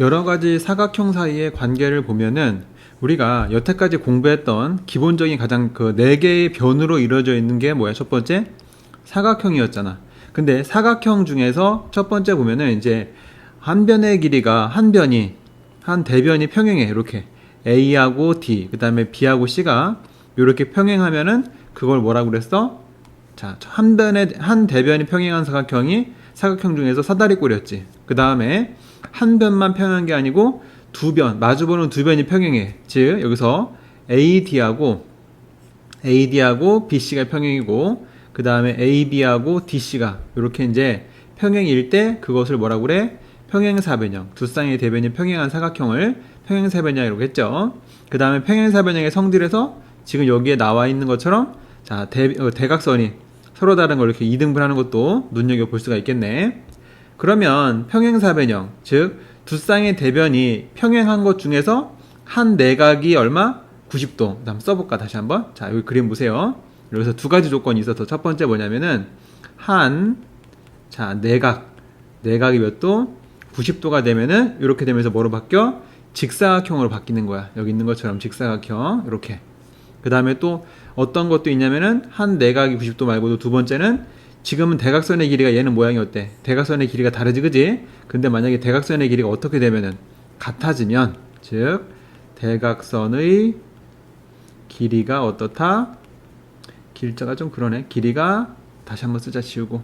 여러 가지 사각형 사이의 관계를 보면은 우리가 여태까지 공부했던 기본적인 가장 그 네 개의 변으로 이루어져 있는 게 뭐야? 첫 번째 사각형이었잖아. 근데 사각형 중에서 첫 번째 보면은 이제 한 변의 길이가 한 변이 한 대변이 평행해 이렇게 A하고 D 그다음에 B하고 C가 이렇게 평행하면은 그걸 뭐라고 그랬어? 자, 한 변의 한 대변이 평행한 사각형이 사각형 중에서 사다리꼴이었지. 그 다음에 한 변만 평행한 게 아니고 두 변, 마주보는 두 변이 평행해. 즉 여기서 AD하고 AD하고 BC가 평행이고 그 다음에 AB하고 DC가 이렇게 이제 평행일 때 그것을 뭐라고 그래? 평행사변형. 두 쌍의 대변이 평행한 사각형을 평행사변형이라고 했죠. 그 다음에 평행사변형의 성질에서 지금 여기에 나와 있는 것처럼 자 대, 어, 대각선이 서로 다른 걸 이렇게 이등분하는 것도 눈여겨 볼 수가 있겠네. 그러면 평행사변형, 즉 두 쌍의 대변이 평행한 것 중에서 한 내각이 얼마? 90도. 그다음 써볼까 다시 한번. 자 여기 그림 보세요. 여기서 두 가지 조건이 있어서 첫 번째 뭐냐면은 한 자 내각 내각이 몇 도? 90도가 되면은 이렇게 되면서 뭐로 바뀌어? 직사각형으로 바뀌는 거야. 여기 있는 것처럼 직사각형 이렇게. 그 다음에 또 어떤 것도 있냐면은 한 내각이 90도 말고도 두 번째는 지금은 대각선의 길이가 얘는 모양이 어때? 대각선의 길이가 다르지, 그지? 근데 만약에 대각선의 길이가 어떻게 되면은 같아지면, 즉, 대각선의 길이가 어떻다? 길자가 좀 그러네. 길이가 다시 한번 쓰자, 지우고.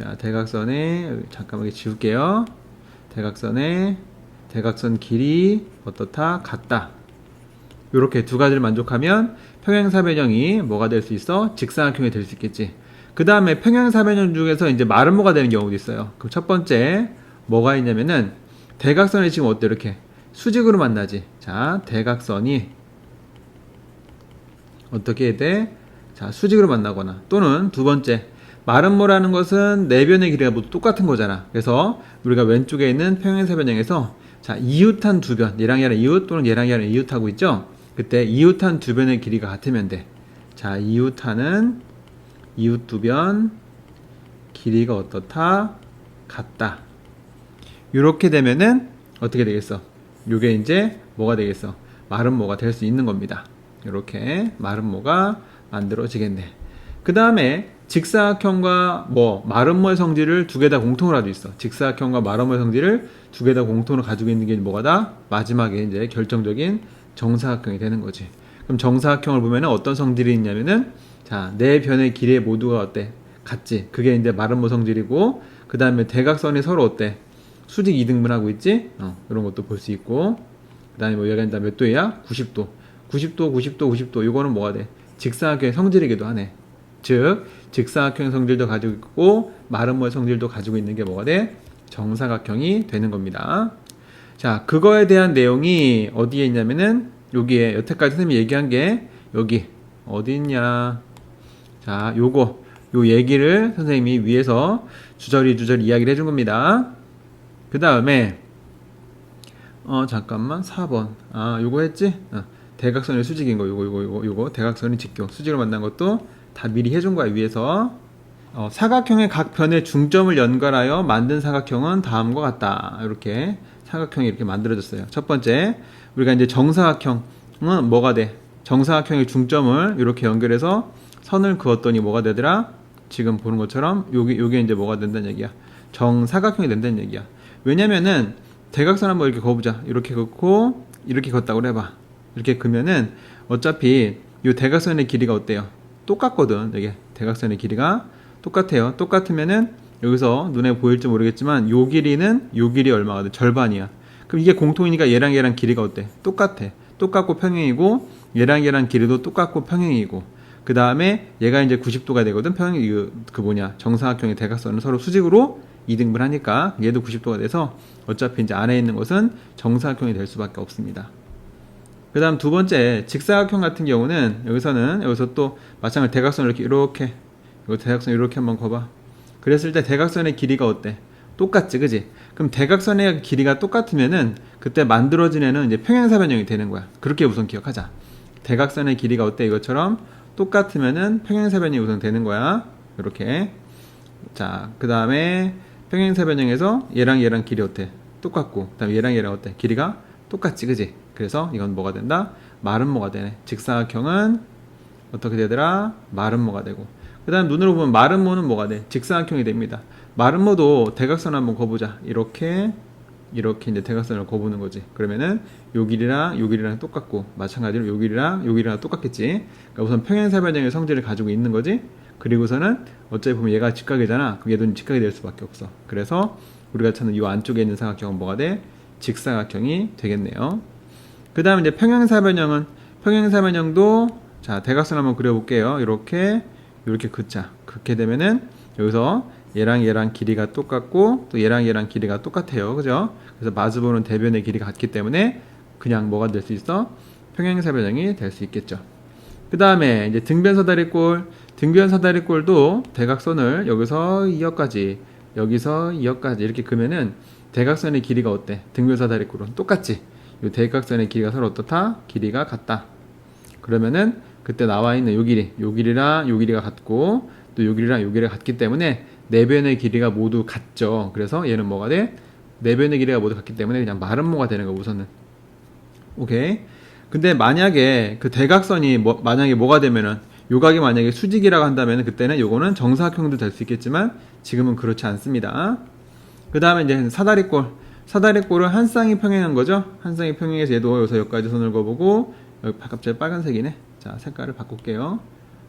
자, 대각선의, 잠깐만 지울게요. 대각선의, 대각선 길이 어떻다? 같다. 이렇게 두 가지를 만족하면 평행사변형이 뭐가 될 수 있어? 직사각형이 될 수 있겠지. 그 다음에 평행사변형 중에서 이제 마름모가 되는 경우도 있어요. 그럼 첫 번째 뭐가 있냐면은 대각선이 지금 어때 이렇게 수직으로 만나지. 자, 대각선이 어떻게 돼? 자, 수직으로 만나거나 또는 두 번째 마름모라는 것은 네 변의 길이가 모두 똑같은 거잖아. 그래서 우리가 왼쪽에 있는 평행사변형에서 자, 이웃한 두 변, 얘랑 얘랑 이웃 또는 얘랑 얘랑 이웃하고 있죠? 그때 이웃한 두 변의 길이가 같으면 돼. 자, 이웃하는 이웃 두변 길이가 어떻다? 같다. 이렇게 되면은 어떻게 되겠어? 요게 이제 뭐가 되겠어? 마름모가 될 수 있는 겁니다. 이렇게 마름모가 만들어지겠네. 그 다음에 직사각형과 뭐 마름모의 성질을 두 개 다 공통으로 가지고 있어. 직사각형과 마름모의 성질을 두 개 다 공통으로 가지고 있는 게 뭐가 다? 마지막에 이제 결정적인 정사각형이 되는 거지. 그럼 정사각형을 보면은 어떤 성질이 있냐면은 자, 네 변의 길이 모두가 어때? 같지. 그게 이제 마름모 성질이고 그 다음에 대각선이 서로 어때? 수직 이등분하고 있지? 어, 이런 것도 볼 수 있고 그 다음에 뭐 여기가 몇 도야? 90도. 90도, 90도, 90도. 이거는 뭐가 돼? 직사각형의 성질이기도 하네. 즉, 직사각형 성질도 가지고 있고 마름모의 성질도 가지고 있는 게 뭐가 돼? 정사각형이 되는 겁니다. 자, 그거에 대한 내용이 어디에 있냐면은 여기에 여태까지 선생님이 얘기한 게 여기 어디 있냐? 자, 요거 요 얘기를 선생님이 위에서 주저리 주저리 이야기를 해준 겁니다. 그 다음에 어 잠깐만 4번 아 요거 했지? 어, 대각선의 수직인 거 요거 요거 요거 요거 대각선이 직교 수직으로 만난 것도 다 미리 해준 거야 위에서 어, 사각형의 각 변의 중점을 연결하여 만든 사각형은 다음과 같다 이렇게 사각형이 이렇게 만들어졌어요 첫 번째 우리가 이제 정사각형은 뭐가 돼? 정사각형의 중점을 이렇게 연결해서 선을 그었더니 뭐가 되더라? 지금 보는 것처럼 요게 요게 이제 뭐가 된다는 얘기야. 정사각형이 된다는 얘기야. 왜냐면은 대각선 한번 이렇게 그어보자. 이렇게 긋고 이렇게 걷다고 해봐. 이렇게 그면은 어차피 요 대각선의 길이가 어때요? 똑같거든. 이게 대각선의 길이가 똑같아요. 똑같으면은 여기서 눈에 보일지 모르겠지만 요 길이는 요 길이 얼마가 돼? 절반이야. 그럼 이게 공통이니까 얘랑 얘랑 길이가 어때? 똑같아. 똑같고 평행이고 얘랑 얘랑 길이도 똑같고 평행이고 그 다음에 얘가 이제 90도가 되거든. 평행 그, 그 뭐냐 정사각형의 대각선은 서로 수직으로 이등분 하니까 얘도 90도가 돼서 어차피 이제 안에 있는 것은 정사각형이 될 수밖에 없습니다. 그 다음 두 번째 직사각형 같은 경우는 여기서는 여기서 또 마찬가지로 대각선을 이렇게 이렇게 이거 대각선 이렇게 한번 거봐. 그랬을 때 대각선의 길이가 어때? 똑같지, 그지? 그럼 대각선의 길이가 똑같으면은 그때 만들어진 애는 이제 평행사변형이 되는 거야. 그렇게 우선 기억하자. 대각선의 길이가 어때? 이것처럼 똑같으면은 평행사변이 우선 되는 거야. 이렇게. 자, 그 다음에 평행사변형에서 얘랑 얘랑 길이 어때? 똑같고 그 다음에 얘랑 얘랑 어때? 길이가 똑같지, 그지? 그래서 이건 뭐가 된다? 마름모가 되네. 직사각형은 어떻게 되더라? 마름모가 되고. 그 다음 눈으로 보면 마름모는 뭐가 돼? 직사각형이 됩니다. 마름모도 대각선 한번 거보자. 이렇게 이렇게 이제 대각선을 거보는 거지. 그러면은 요 길이랑 요 길이랑 똑같고 마찬가지로 요 길이랑 요 길이랑 똑같겠지. 그러니까 우선 평행사변형의 성질을 가지고 있는 거지. 그리고서는 어차피 보면 얘가 직각이잖아. 그럼 얘도 직각이 될 수밖에 없어. 그래서 우리가 찾는 이 안쪽에 있는 사각형은 뭐가 돼? 직사각형이 되겠네요. 그 다음에 이제 평행사변형은 평행사변형도 자 대각선 한번 그려볼게요. 이렇게 이렇게 긋자. 긋게 되면은 여기서 얘랑 얘랑 길이가 똑같고 또 얘랑 얘랑 길이가 똑같아요. 그죠? 그래서 마주보는 대변의 길이가 같기 때문에 그냥 뭐가 될 수 있어? 평행사변형이 될 수 있겠죠. 그 다음에 이제 등변사다리꼴, 등변사다리꼴도 대각선을 여기서 2역까지, 여기서 2역까지 이렇게 그면은 대각선의 길이가 어때? 등변사다리꼴은 똑같지. 이 대각선의 길이가 서로 어떻다? 길이가 같다. 그러면은 그때 나와 있는 요 길이, 요 길이랑 요 길이가 같고 또 요 길이랑 요 길이가 같기 때문에 네 변의 길이가 모두 같죠. 그래서 얘는 뭐가 돼? 네 변의 길이가 모두 같기 때문에 그냥 마름모가 되는 거 우선은. 오케이. 근데 만약에 그 대각선이 뭐, 만약에 뭐가 되면은 요각이 만약에 수직이라고 한다면 그때는 요거는 정사각형도 될 수 있겠지만 지금은 그렇지 않습니다. 그 다음에 이제 사다리꼴. 사다리꼴은 한 쌍이 평행한 거죠. 한 쌍이 평행해서 얘도 여기서 여기까지 손을 거보고 여기 갑자기 빨간색이네. 자 색깔을 바꿀게요.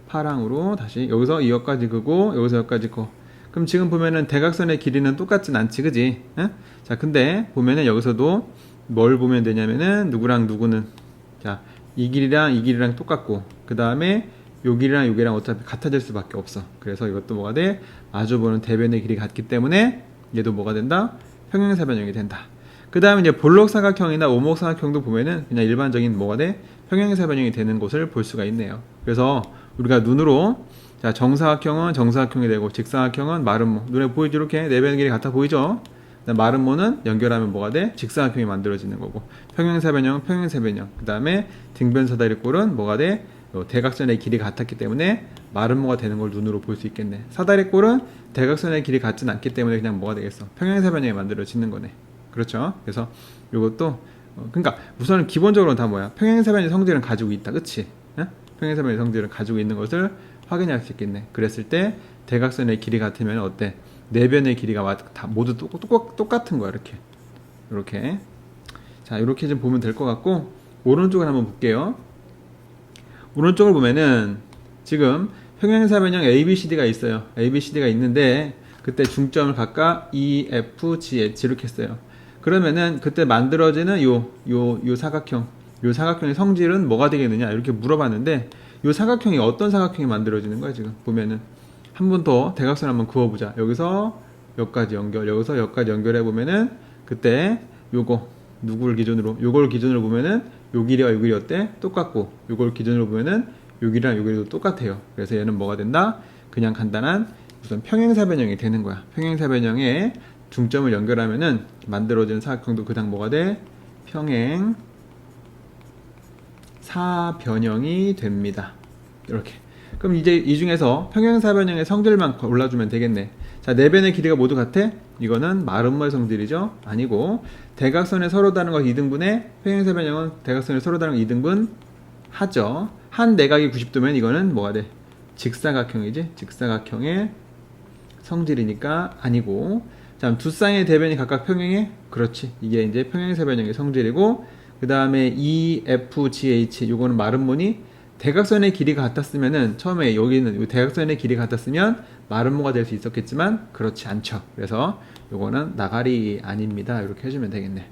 파랑으로 다시 여기서 이 역까지 그고 여기서 여기까지 거. 그럼 지금 보면은 대각선의 길이는 똑같진 않지, 그지? 응? 자, 근데 보면은 여기서도 뭘 보면 되냐면은 누구랑 누구는 자, 이 길이랑 이 길이랑 똑같고 그 다음에 요 길이랑 요 길이랑 어차피 같아질 수밖에 없어. 그래서 이것도 뭐가 돼? 마주 보는 대변의 길이 같기 때문에 얘도 뭐가 된다? 평행사 변형이 된다. 그 다음에 이제 볼록 사각형이나 오목 사각형도 보면은 그냥 일반적인 뭐가 돼? 평행사 변형이 되는 것을 볼 수가 있네요. 그래서 우리가 눈으로 자 정사각형은 정사각형이 되고 직사각형은 마름모. 눈에 보이죠 이렇게? 내변 길이 같아 보이죠? 마름모는 연결하면 뭐가 돼? 직사각형이 만들어지는 거고. 평행사변형은 평행사변형. 그 다음에 등변사다리꼴은 뭐가 돼? 요 대각선의 길이 같았기 때문에 마름모가 되는 걸 눈으로 볼 수 있겠네. 사다리꼴은 대각선의 길이 같진 않기 때문에 그냥 뭐가 되겠어? 평행사변형이 만들어지는 거네. 그렇죠? 그래서 이것도 어, 그러니까 우선은 기본적으로는 다 뭐야? 평행사변의 성질은 가지고 있다. 그치? 응? 평행사변의 성질을 가지고 있는 것을 확인할 수 있겠네. 그랬을 때 대각선의 길이 같으면 어때? 네 변의 길이가 마- 다 모두 똑같은 거야 이렇게 이렇게 자 이렇게 좀 보면 될 것 같고 오른쪽을 한번 볼게요. 오른쪽을 보면은 지금 평행사변형 ABCD가 있어요. ABCD가 있는데 그때 중점을 각각 E, F, G, H 이렇게 했어요. 그러면은 그때 만들어지는 요 요 요 사각형 요 사각형의 성질은 뭐가 되겠느냐 이렇게 물어봤는데 요 사각형이 어떤 사각형이 만들어지는 거야 지금? 보면은. 한 번 더 대각선 한번 그어보자. 여기서 여기까지 연결 여기서 여기까지 연결해 보면은 그때 요거 누구를 기준으로 요걸 기준으로 보면은 요 길이와 요 길이 어때? 똑같고 요걸 기준으로 보면은 요 길이랑 요 길이도 똑같아요. 그래서 얘는 뭐가 된다? 그냥 간단한 우선 평행사변형이 되는 거야. 평행사변형에 중점을 연결하면은 만들어지는 사각형도 그다음 뭐가 돼? 평행 사변형이 됩니다. 이렇게. 그럼 이제 이 중에서 평행사변형의 성질만 골라주면 되겠네. 자, 네 변의 길이가 모두 같아? 이거는 마름모의 성질이죠? 아니고 대각선에 서로 다른 거 2등분에 평행사변형은 대각선에 서로 다른 거 2등분 하죠. 한 내각이 90도면 이거는 뭐가 돼? 직사각형이지? 직사각형의 성질이니까 아니고 자, 두 쌍의 대변이 각각 평행해? 그렇지. 이게 이제 평행사변형의 성질이고 그 다음에 E, F, G, H 요거는 마름모니 대각선의 길이가 같았으면은 처음에 여기는 요 대각선의 길이 같았으면 마름모가 될 수 있었겠지만 그렇지 않죠. 그래서 요거는 나가리 아닙니다. 이렇게 해주면 되겠네.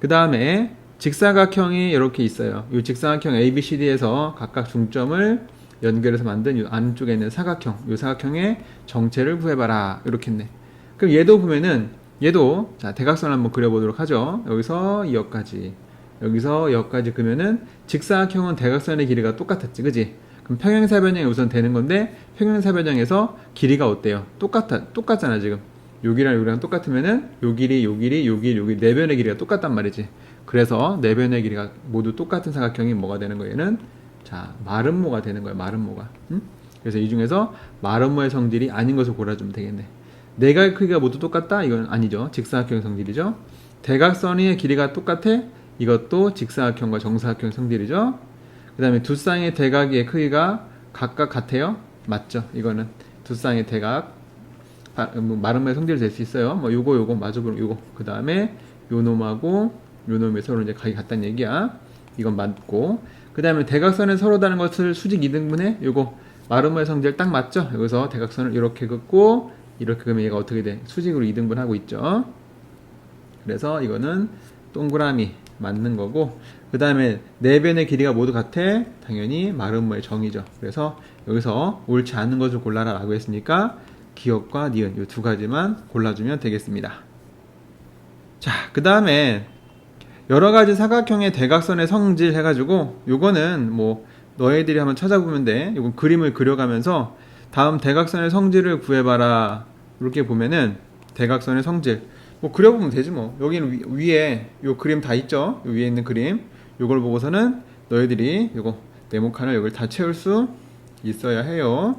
그 다음에 직사각형이 이렇게 있어요. 이 직사각형 ABCD에서 각각 중점을 연결해서 만든 이 안쪽에 있는 사각형, 이 사각형의 정체를 구해봐라. 이렇게 했네. 그럼 얘도 보면은 얘도 자 대각선 한번 그려보도록 하죠. 여기서 여기까지, 여기서 여기까지 그러면은 직사각형은 대각선의 길이가 똑같았지, 그지? 그럼 평행사변형이 우선 되는 건데 평행사변형에서 길이가 어때요? 똑같아, 똑같잖아 지금. 여기랑 여기랑 똑같으면은 요 길이, 요 길이, 요 길이, 요 길이 네 변의 길이가 똑같단 말이지. 그래서 네 변의 길이가 모두 똑같은 사각형이 뭐가 되는 거예요? 얘는 자 마름모가 되는 거예요. 마름모가. 음? 그래서 이 중에서 마름모의 성질이 아닌 것을 골라주면 되겠네. 내각 크기가 모두 똑같다? 이건 아니죠. 직사각형 성질이죠. 대각선의 길이가 똑같아? 이것도 직사각형과 정사각형 성질이죠. 그 다음에 두 쌍의 대각의 크기가 각각 같아요? 맞죠. 이거는 두 쌍의 대각 바- 뭐 마름모의 성질이 될 수 있어요. 뭐 요거 요거 마주보는 요거 그 다음에 요 놈하고 요 놈이 서로 이제 각이 같다는 얘기야. 이건 맞고 그 다음에 대각선에 서로 다른 것을 수직 이등분해 요거 마름모의 성질 딱 맞죠. 여기서 대각선을 이렇게 긋고 이렇게 그러면 얘가 어떻게 돼? 수직으로 이등분하고 있죠. 그래서 이거는 동그라미 맞는 거고 그 다음에 네 변의 길이가 모두 같아 당연히 마름모의 정이죠 그래서 여기서 옳지 않은 것을 골라라 라고 했으니까 기억과 니은 이 두 가지만 골라주면 되겠습니다 자 그 다음에 여러 가지 사각형의 대각선의 성질 해가지고 요거는 뭐 너희들이 한번 찾아보면 돼 이건 그림을 그려가면서 다음 대각선의 성질을 구해봐라. 이렇게 보면은 대각선의 성질. 뭐 그려보면 되지 뭐. 여기는 위, 에 요 그림 다 있죠? 요 위에 있는 그림. 요걸 보고서는 너희들이 요거 네모칸을 여기를 다 채울 수 있어야 해요.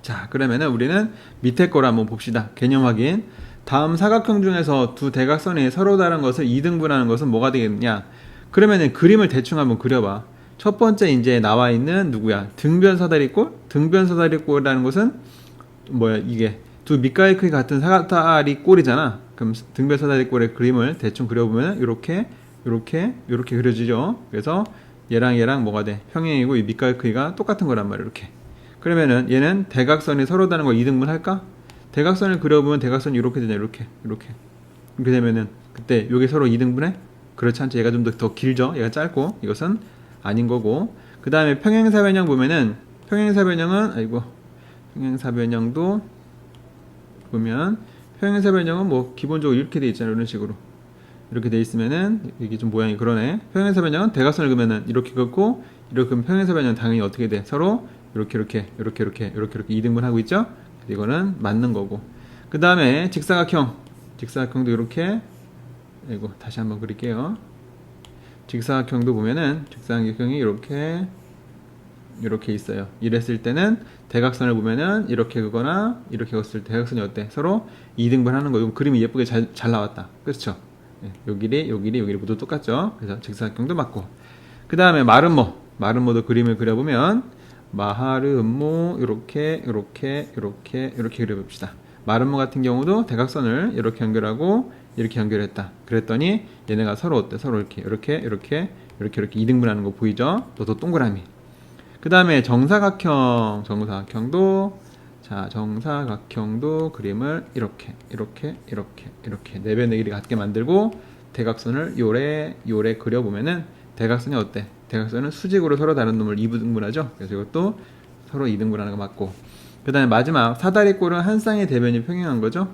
자 그러면은 우리는 밑에 거를 한번 봅시다. 개념 확인. 다음 사각형 중에서 두 대각선이 서로 다른 것을 이등분하는 것은 뭐가 되겠느냐? 그러면은 그림을 대충 한번 그려봐 첫 번째 이제 나와 있는 누구야 등변 사다리꼴 등변 사다리꼴이라는 것은 뭐야 이게 두 밑가의 크기 같은 사다리 꼴이잖아. 그럼 등변 사다리 꼴의 그림을 대충 그려보면 이렇게 이렇게 이렇게 그려지죠. 그래서 얘랑 얘랑 뭐가 돼? 평행이고 이 밑가의 크기가 똑같은 거란 말이야. 이렇게. 그러면은 얘는 대각선이 서로 다른 걸 이등분 할까? 대각선을 그려보면 대각선이 이렇게 되냐 이렇게 이렇게 이렇게 되면은 그때 여기 서로 이등분해? 그렇지 않죠. 얘가 좀 더 더 길죠. 얘가 짧고 이것은 아닌 거고. 그 다음에 평행사 변형 보면은 평행사 변형은 아이고 평행사 변형도 보면 평행사 변형은 뭐 기본적으로 이렇게 돼 있잖아요 이런 식으로. 이렇게 돼 있으면은 이게 좀 모양이 그러네. 평행사 변형은 대각선을 그으면은 이렇게 긋고 이렇게 그면 평행사 변형은 당연히 어떻게 돼? 서로 이렇게 이렇게 이렇게 이렇게 이렇게 이렇게 이등분 하고 있죠? 이거는 맞는 거고. 그 다음에 직사각형. 직사각형도 이렇게. 이거 다시 한번 그릴게요 직사각형도 보면은 직사각형이 이렇게 이렇게 있어요. 이랬을 때는 대각선을 보면은 이렇게 그거나 이렇게 걷을 때 대각선이 어때? 서로 2등분 하는 거. 이거 그림이 예쁘게 잘, 잘 나왔다. 그렇죠? 예, 요 길이, 요 길이, 요 길이 모두 똑같죠? 그래서 직사각형도 맞고. 그 다음에 마름모. 마름모도 그림을 그려보면 마하르모 이렇게 이렇게 이렇게 이렇게 그려봅시다. 마름모 같은 경우도 대각선을 이렇게 연결하고 이렇게 연결했다. 그랬더니 얘네가 서로 어때? 서로 이렇게 이렇게 이렇게 이렇게 이렇게 이등분하는 거 보이죠? 또또 동그라미. 그 다음에 정사각형, 정사각형도 자 정사각형도 그림을 이렇게 이렇게 이렇게 이렇게 네 변의 길이 같게 만들고 대각선을 요래 요래 그려보면은 대각선이 어때? 대각선은 수직으로 서로 다른 놈을 이등분하죠. 그래서 이것도 서로 이등분하는 거 맞고 그 다음에 마지막 사다리 꼴은 한 쌍의 대변이 평행한 거죠.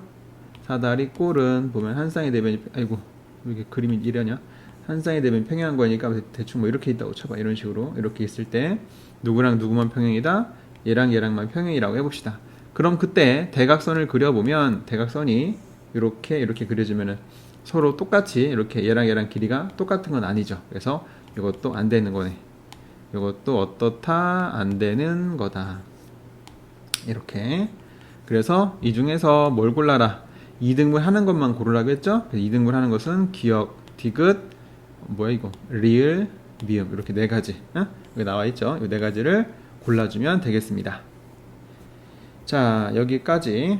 사다리 꼴은 보면 한 쌍의 대변이 아이고 왜 이렇게 그림이 이러냐? 한 쌍의 대변이 평행한 거니까 대충 뭐 이렇게 있다고 쳐봐. 이런 식으로 이렇게 있을 때 누구랑 누구만 평행이다? 얘랑 얘랑만 평행이라고 해봅시다. 그럼 그때 대각선을 그려보면 대각선이 이렇게 이렇게 그려지면은 서로 똑같이 이렇게 얘랑 얘랑 길이가 똑같은 건 아니죠. 그래서 이것도 안 되는 거네. 이것도 어떻다? 안 되는 거다. 이렇게. 그래서 이 중에서 뭘 골라라 2등분 하는 것만 고르라고 했죠? 2등분 하는 것은 기억 디귿 뭐야 이거? 리을 미음. 이렇게 네 가지 어? 여기 나와 있죠? 이 네 가지를 골라주면 되겠습니다. 자 여기까지